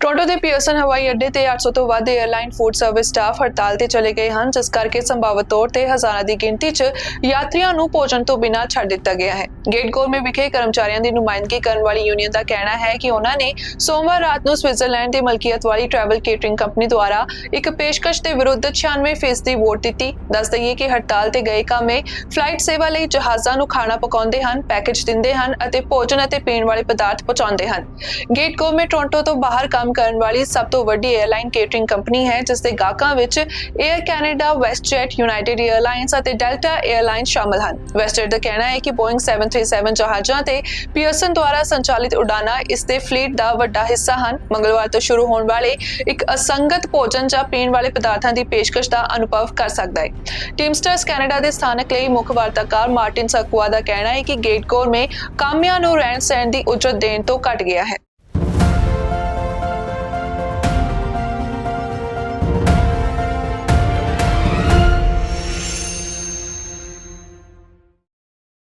Toronto ਦੇ Pearson ਹਵਾਈ ਅੱਡੇ ਤੇ 800 ਤੋਂ ਵੱਧ 에ਅਰਲਾਈਨ ਫੂਡ ਸਰਵਿਸ ਸਟਾਫ ਹੜਤਾਲ ਤੇ ਚਲੇ ਗਏ ਹਨ, ਜਿਸ ਕਰਕੇ ਸੰਭਾਵਤ ਤੌਰ ਤੇ ਹਜ਼ਾਰਾਂ ਦੀ ਗਿਣਤੀ 'ਚ ਯਾਤਰੀਆਂ ਨੂੰ ਭੋਜਨ ਤੋਂ ਬਿਨਾਂ ਛੱਡ ਦਿੱਤਾ ਗਿਆ ਹੈ। ਗੇਟ ਗੋਰਮੇ ਵਿਖੇ ਕਰਮਚਾਰੀਆਂ ਦੀ ਨੁਮਾਇੰਦਗੀ ਕਰਨ ਵਾਲੀ ਯੂਨੀਅਨ ਦਾ ਕਹਿਣਾ ਹੈ ਕਿ ਉਹਨਾਂ ਨੇ ਸੋਮਵਾਰ ਰਾਤ ਨੂੰ ਸਵਿਟਜ਼ਰਲੈਂਡ ਦੀ ਮਲਕੀਅਤ ਵਾਲੀ ਟਰੈਵਲ ਕੇਟਰਿੰਗ ਕੰਪਨੀ ਦੁਆਰਾ ਇੱਕ ਪੇਸ਼ਕਸ਼ ਦੇ ਵਿਰੁੱਧ 96% ਦੀ ਵੋਟ ਦਿੱਤੀ। ਦੱਸ ਦਈਏ ਕਿ ਹੜਤਾਲ ਤੇ ਗਏ ਕਾਮੇ ਫਲਾਈਟ ਸੇਵਾ ਲਈ ਜਹਾਜ਼ਾਂ ਨੂੰ ਖਾਣਾ ਪਕਾਉਂਦੇ ਹਨ ਪੈਕੇਜ ਦਿੰਦੇ ਹਨ ਅਤੇ ਭੋਜਨ ਅਤੇ ਪੀਣ ਵਾਲੇ ਪਦਾਰਥ ਪਹੁੰਚਾਉਂਦੇ ਹਨ। ਗੇਟ ਗੋਰਮੇ ਟੋਰਾਂਟੋ ਤੋਂ ਬਾਹਰ ਕੰਮ ਕਰਨ ਵਾਲੀ ਸਭ ਤੋਂ ਵੱਡੀ 에ਅਰਲਾਈਨ ਕੇਟਰਿੰਗ ਕੰਪਨੀ ਹੈ, ਜਿਸ ਦੇ ਗਾਹਕਾਂ ਵਿੱਚ air Canada WestJet United airlines ਅਤੇ ਡੈਲਟਾ 에ਅਰਲਾਈਨ ਸ਼ਾਮਲ ਹਨ। ਵੈਸਟਜੈਟ ਦਾ ਕਹਿਣਾ ਹੈ ਕਿ ਬੋਇੰਗ 737 ਜਹਾਜ਼ਾਂ ਤੇ ਪੀਅਰਸਨ ਦੁਆਰਾ ਸੰਚਾਲਿਤ ਉਡਾਨਾਂ ਇਸ ਦੇ ਫਲੀਟ ਦਾ ਵੱਡਾ ਹਿੱਸਾ ਹਨ। ਮੰਗਲਵਾਰ ਤੋਂ ਸ਼ੁਰੂ ਹੋਣ ਵਾਲੇ ਇੱਕ ਅਸੰਗਤ ਭੋਜਨ ਜਾਂ ਪੀਣ ਵਾਲੇ ਪਦਾਰਥਾਂ ਦੀ ਪੇਸ਼ਕਸ਼ ਦਾ ਅਨੁਭਵ ਕਰ ਸਕਦਾ ਹੈ। ਟੀਮਸਟਰਸ ਕੈਨੇਡਾ ਦੇ ਸਥਾਨਕ ਲਈ ਮੁੱਖ ਵਾਰਤਾਕਾਰ ਮਾਰਟਿਨ ਸਕਵਾ ਦਾ ਕਹਿਣਾ ਹੈ ਕਿ ਗੇਟਕੋਰ ਮੇ ਕਾਮਿਆਂ ਨੂੰ ਰਹਿਣ ਸਹਿਣ ਦੀ ਉਜਰਤ ਦੇਣ ਤੋਂ ਘਟ ਗਿਆ ਹੈ।